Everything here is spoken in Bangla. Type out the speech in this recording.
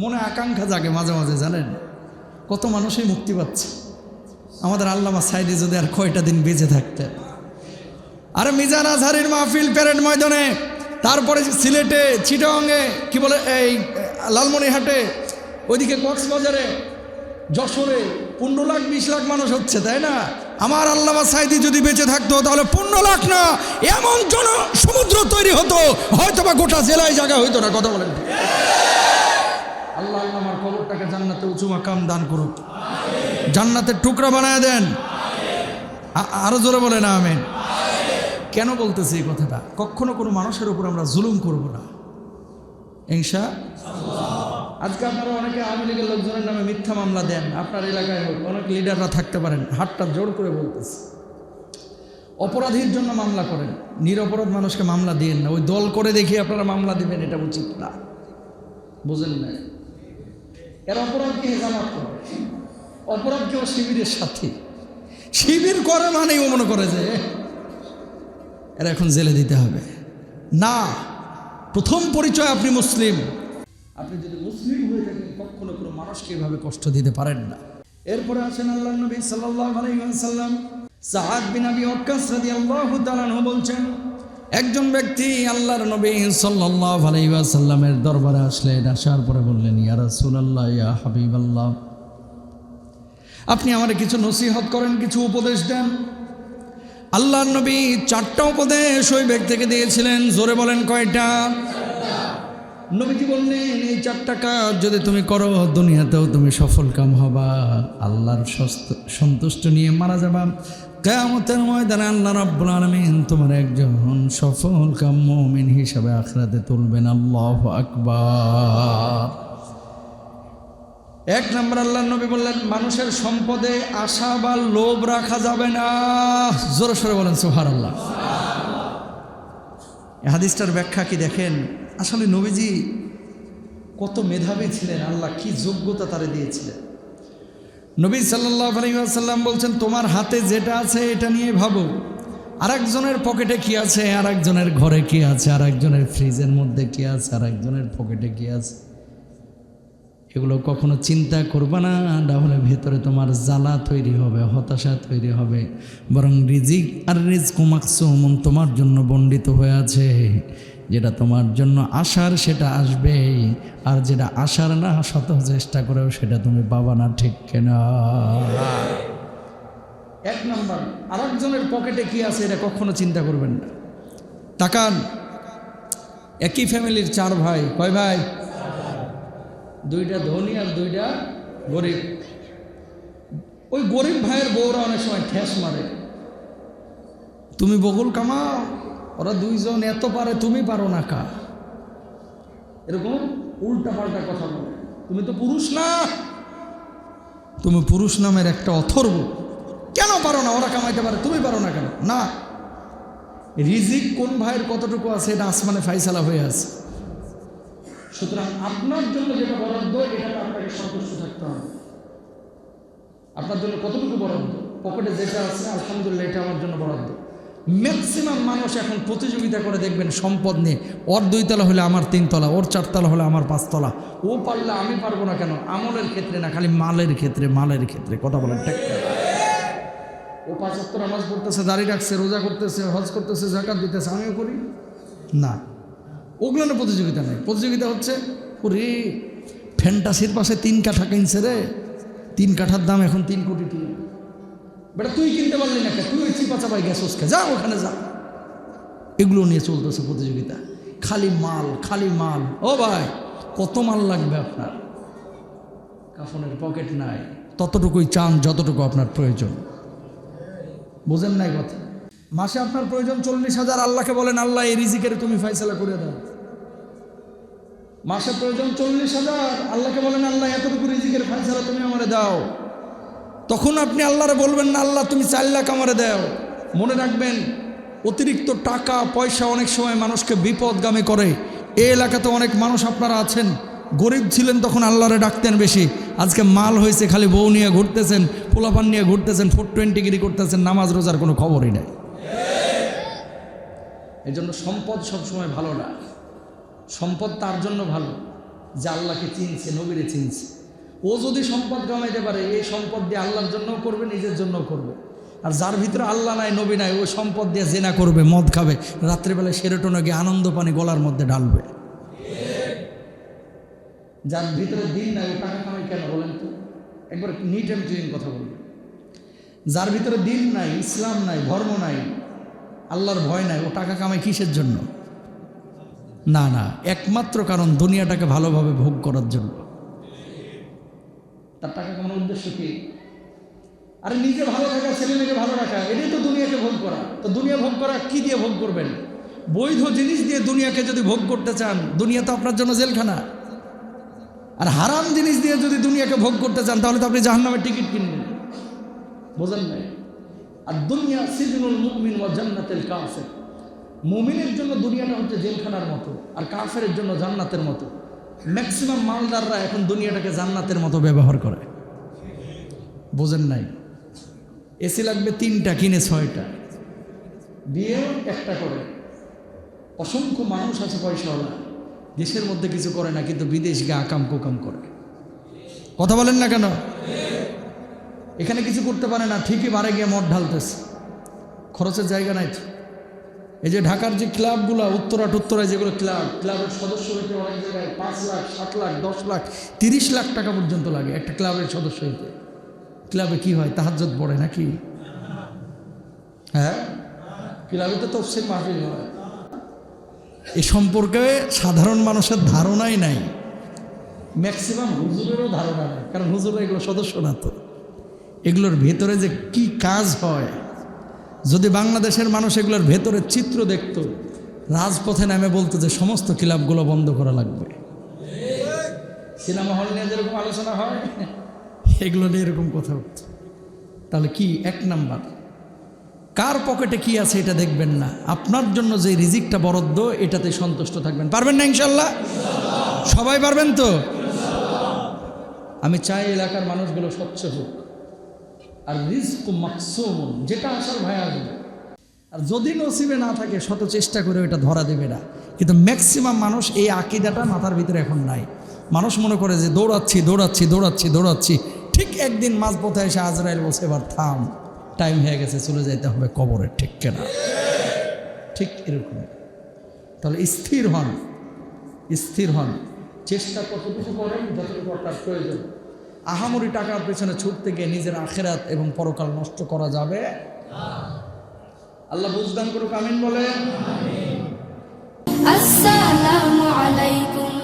মনে আকাঙ্ক্ষা জাগে মাঝে মাঝে, জানেন? কত মানুষই মুক্তি পাচ্ছে। আমাদের আল্লামা সাইডে যদি আর কয়টা দিন বেঁচে থাকতে। আরে মিজান আজহারির মাহফিল প্যারেড ময়দানে, তারপরে সিলেটে চিটাঙ্গে কি বলে, এই লালমনিহাটে ওইদিকে কক্সবাজারে, যশোরে, পনেরো লাখ, বিশ লাখ মানুষ হচ্ছে, তাই না? আমার আল্লামা সাইদি যদি বেঁচে থাকতো, তাহলে পনেরো লাখ না, এমন জন সমুদ্র তৈরি হতো হয়তো বা গোটা জেলায় জায়গা হইতো না, কথা বলেন আল্লাহ আল্লাহ আমার কবরটাকে জান্নাতে উঁচু মাকাম দান করুক। জান্নাতের টুকরা বানায় দেন। আরও জোরে বলে না আমেন। কেন বলতেছি এই কথাটা? কখনো কোনো মানুষের উপর আমরা জুলুম করব না। হিংসা আজকে আপনারা অনেকে আওয়ামী লীগের লোকজনের নামে মিথ্যা মামলা দেন। আপনার এলাকায় হোক, অনেক লিডাররা থাকতে পারেন। হাতটা জোর করে বলতেছে। অপরাধীর জন্য মামলা করেন। নিরপরাধ মানুষকে মামলা দিয়েন না। ওই দল করে দেখিয়ে আপনারা মামলা দিবেন, এটা উচিত না। বুঝেন না এর অপরাধকে হেজামাত করে? অপরাধ কেউ শিবিরের সাথে? শিবির করে মানেই ও মনে করে যে এরা এখন জেলে দিতে হবে। না, প্রথম পরিচয় আপনি মুসলিম। আপনি যদি মুসলিম হয়ে থাকেন, কখনো কোনো মানুষকে এভাবে কষ্ট দিতে পারেন না। এরপরে আছেন আল্লাহ নবী ওয়াসাল্লাম। সাআদ বিন আবি রাদিয়াল্লাহু তাআলা আনহু বলছেন একজন ব্যক্তি আল্লাহর নবী সাল্লাল্লাহু আলাইহি ওয়াসাল্লামের দরবারে আসলেন, আসার পরে বললেন, ইয়া রাসূলুল্লাহ, ইয়া হাবিবাল্লাহ, আপনি আমারে কিছু নসিহত করেন, কিছু উপদেশ দেন? আল্লাহর নবী চারটা উপদেশ ওই ব্যক্তিকে দিয়েছিলেন, জোরে বলেন কয়টা? নবীজি বললেন, এই চারটা কাজ যদি তুমি করো, দুনিয়াতেও তুমি সফল কাম হবা, আল্লাহর সন্তুষ্ট নিয়ে মারা যাবা কেয়ামতের ময়দানে আল্লাহ রাব্বুল আলামিন তোমার একজন সফল কাম মুমিন হিসাবে আখরাতে তুলবেন। আল্লাহু আকবার। এক নম্বর আল্লাহ নবী বললেন, মানুষের সম্পদে আশা বা লোভ রাখা যাবে না। জোরে সরে বলেন সোহার আল্লাহ হাদিসটার ব্যাখ্যা কি দেখেন? আসলে নবীজি কত মেধাবী ছিলেন, আল্লাহ কি যোগ্যতা তারে দিয়েছিলেন। নবী সাল্লাহ আলাইসাল্লাম বলছেন, তোমার হাতে যেটা আছে, এটা নিয়ে ভাবো। আর একজনের পকেটে কি আছে, আরেকজনের ঘরে কি আছে আর একজনের ফ্রিজের মধ্যে কি আছে আর একজনের পকেটে কি আছে? এগুলো কখনো চিন্তা করবে না তাহলে ভেতরে তোমার জ্বালা তৈরি হবে, হতাশা তৈরি হবে। বরং রিজিক আর রিজ কুমাকসুম তোমার জন্য বন্ডিত হয়ে আছে। যেটা তোমার জন্য আসার সেটা আসবেই। আর যেটা আসার না, শত চেষ্টা করেও সেটা তুমি পাবা না, ঠিক কেনা? এক নম্বর, আরেকজনের পকেটে কি আছে এটা কখনো চিন্তা করবেন না। তাকান, একই ফ্যামিলির চার ভাই। কয় ভাই? দুইটা ধনী আর দুইটা গরিব। ওই গরিব ভাইয়ের বউরা অনেক সময় ঠেস মারে। তুমি বকুল কামাও। ওরা দুইজন এত পারে, তুমি পারো না কা? এরকম উল্টা পাল্টা কথা বলে। তুমি তো পুরুষ না। তুমি পুরুষ নামের একটা অথর্ব। কেন পারো না? ওরা কামাইতে পারে, তুমি পারো না কেন? না। রিজিক কোন ভাইয়ের কতটুকু আছে, এটা আসমানে ফাইসালা হয়ে আছে। সুতরাং আপনার জন্য যেটা বরাদ্দ, এটাতে আপনাকে সন্তুষ্ট থাকতে হবে। আপনার জন্য কতটুকু বরাদ্দ? পকেটে যেটা আছে, আলহামদুলিল্লাহ, এটা আমার জন্য বরাদ্দ। ম্যাক্সিমাম মানুষ এখন প্রতিযোগিতা করে দেখবেন সম্পদ নিয়ে। ওর দুইতলা হলে আমার তিনতলা ওর চারতলা হলে আমার পাঁচতলা ও পারলে আমি পারব না কেন? আমলের ক্ষেত্রে না, খালি মালের ক্ষেত্রে মালের ক্ষেত্রে। কথা বলেন, ঠিক ও পাঁচ অক্ট নামাজ পড়তেছে দাঁড়িয়ে রাখছে, রোজা করতেছে, হজ করতেছে, জাকাত দিতেছে, আমিও করি? না। ওগুলো না প্রতিযোগিতা নেই। প্রতিযোগিতা হচ্ছে, ওরে, ফ্যান্টাসির পাশে তিন কাঠা কিনছে রে। তিন কাঠার দাম এখন তিন কোটি টাকা বেটা, তুই কিনতে পারলি না? তুই ওই চিপা চাপাই গ্যাস খা যা ওখানে যা। এগুলো নিয়ে চলতেছে প্রতিযোগিতা। খালি মাল খালি মাল। ও ভাই, কত মাল লাগবে আপনার? কাফনের পকেট নাই। ততটুকুই চান, যতটুকু আপনার প্রয়োজন। বুঝেন নাই কথা? মাসে আপনার প্রয়োজন চল্লিশ হাজার, আল্লাহকে বলেন, আল্লাহ, এই রিজিকের তুমি ফাইসলা করে দাও। মাসে প্রয়োজন চল্লিশ হাজার, আল্লাহকে বলেন, আল্লাহ, এতটুকু রিজিকের ফাইসলা তুমি আমার দাও। তখন আপনি আল্লাহরে বলবেন, না আল্লাহ, তুমি চার লাখ আমারে দাও। মনে রাখবেন, অতিরিক্ত টাকা, পয়সা অনেক সময় মানুষকে বিপদগামী করে। এ এলাকাতে অনেক মানুষ আপনারা আছেন, গরিব ছিলেন তখন আল্লাহরে ডাকতেন বেশি। আজকে মাল হয়েছে, খালি বউ নিয়ে ঘুরতেছেন, পোলাপান নিয়ে ঘুরতেছেন ফোর টোয়েন্টি গিরি করতেছেন, নামাজ রোজার কোনো খবরই নাই। এই জন্য সম্পদ সবসময় ভালো না। সম্পদ তার জন্য ভালো যে আল্লাহকে চিনছে, নবীরে চিনছে। ও যদি সম্পদ কামাইতে পারে, এই সম্পদ দিয়ে আল্লাহর জন্যও করবে, নিজের জন্যও করবে। আর যার ভিতরে আল্লাহ নাই, নবী নাই ও সম্পদ দিয়ে জেনা করবে, মদ খাবে, রাত্রেবেলায় সেরেটনে গিয়ে আনন্দ পানি গলার মধ্যে ঢালবে। যার ভিতরে দিন নাই, ও টাকা কামাই কেন বলেন তো? একবার নিট অ্যান্ড ক্লিন কথা বলবেন যার ভিতরে দিন নাই, ইসলাম নাই, ধর্ম নাই, আল্লাহর ভয় নাই, ও টাকা কামাই কিসের জন্য? না না, একমাত্র কারণ দুনিয়াটাকে ভালোভাবে ভোগ করার জন্য। তার টাকা কামানোর উদ্দেশ্য কি? আরে নিজে ভালো থাকা, ছেলে মেয়েকে ভালো রাখা, এটাই তো দুনিয়াকে ভোগ করা। তো দুনিয়া ভোগ করা কি দিয়ে ভোগ করবেন? বৈধ জিনিস দিয়ে দুনিয়াকে যদি ভোগ করতে চান, দুনিয়া তো আপনার জন্য জেলখানা। আর হারাম জিনিস দিয়ে যদি দুনিয়াকে ভোগ করতে চান, তাহলে তো আপনি জাহান্নামের টিকিট কিনবেন। বোঝেন নাই? আর দুনিয়া সিজনুল মুমিন ওয়া জান্নাতের কাফের। মুমিনের জন্য দুনিয়াটা হচ্ছে জেলখানার মতো, আর কাফের জন্য জান্নাতের মতো। ম্যাক্সিমাম মালদাররা এখন দুনিয়াটাকে জান্নাতের মতো ব্যবহার করে। বোঝেন নাই? এসি লাগবে তিনটা, কিনে ছয়টা। বিয়েও একটা করে। অসংখ্য মানুষ আছে পয়সাওয়ালা। দেশের মধ্যে কিছু করে না, কিন্তু বিদেশ গিয়ে আকাম কুকাম করে। কথা বলেন না কেন? এখানে কিছু করতে পারে না, ঠিকই বারে গিয়ে মদ ঢালতেছে। খরচের জায়গা নাই তো। এই যে ঢাকার যে ক্লাবগুলো, উত্তরা টুত্তরায় যেগুলো ক্লাব, ক্লাবের সদস্য হইতে অনেক জায়গায় পাঁচ লাখ, সাত লাখ, দশ লাখ, তিরিশ লাখ টাকা পর্যন্ত লাগে একটা ক্লাবের সদস্য হইতে। ক্লাবে কি হয়? তাহাজ্জত পড়ে নাকি? হ্যাঁ? ক্লাবে তো তফসিল মাহফিল হয়। এ সম্পর্কে সাধারণ মানুষের ধারণাই নাই। ম্যাক্সিমাম হুজুরেরও ধারণা নেই, কারণ হুজুরা এগুলো সদস্য না তো। এগুলোর ভেতরে যে কি কাজ হয় যদি বাংলাদেশের মানুষ এগুলোর ভেতরে চিত্র দেখত, রাজপথে নামে বলতো যে সমস্ত ক্লাবগুলো বন্ধ করা লাগবে। সিনেমা হল নিয়ে যেরকম আলোচনা হয়, এগুলো নিয়ে এরকম কথা হচ্ছে। তাহলে কি এক নাম্বার? কার পকেটে কি আছে এটা দেখবেন না। আপনার জন্য যে রিজিকটা বরাদ্দ, এটাতে সন্তুষ্ট থাকবেন। পারবেন না ইনশাল্লাহ? সবাই পারবেন তো? আমি চাই এলাকার মানুষগুলো স্বচ্ছ হোক। আর রিস্ক মাকসুম যেটা আসার ভয় আসবে। আর যদি নসিবে না থাকে, শত চেষ্টা করে ওটা ধরা দেবে না। কিন্তু ম্যাক্সিমাম মানুষ এই আকিদাটা মাথার ভিতরে এখন নাই। মানুষ মনে করে যে, দৌড়াচ্ছি দৌড়াচ্ছি দৌড়াচ্ছি দৌড়াচ্ছি। ঠিক একদিন মাঝপথে এসে আজরাইল বসে এবার থাম টাইম হয়ে গেছে, চলে যাইতে হবে কবরের ঠিক কেনা ঠিক এরকম। তাহলে স্থির হন স্থির হন। চেষ্টা কতটুকু করেন, যতটুকু প্রয়োজন। আহামরি টাকার পেছনে ছুটতে গিয়ে নিজের আখেরাত এবং পরকাল নষ্ট করা যাবে? আল্লাহ বুঝদান করুক, আমিন বলে আসসালামু আলাইকুম।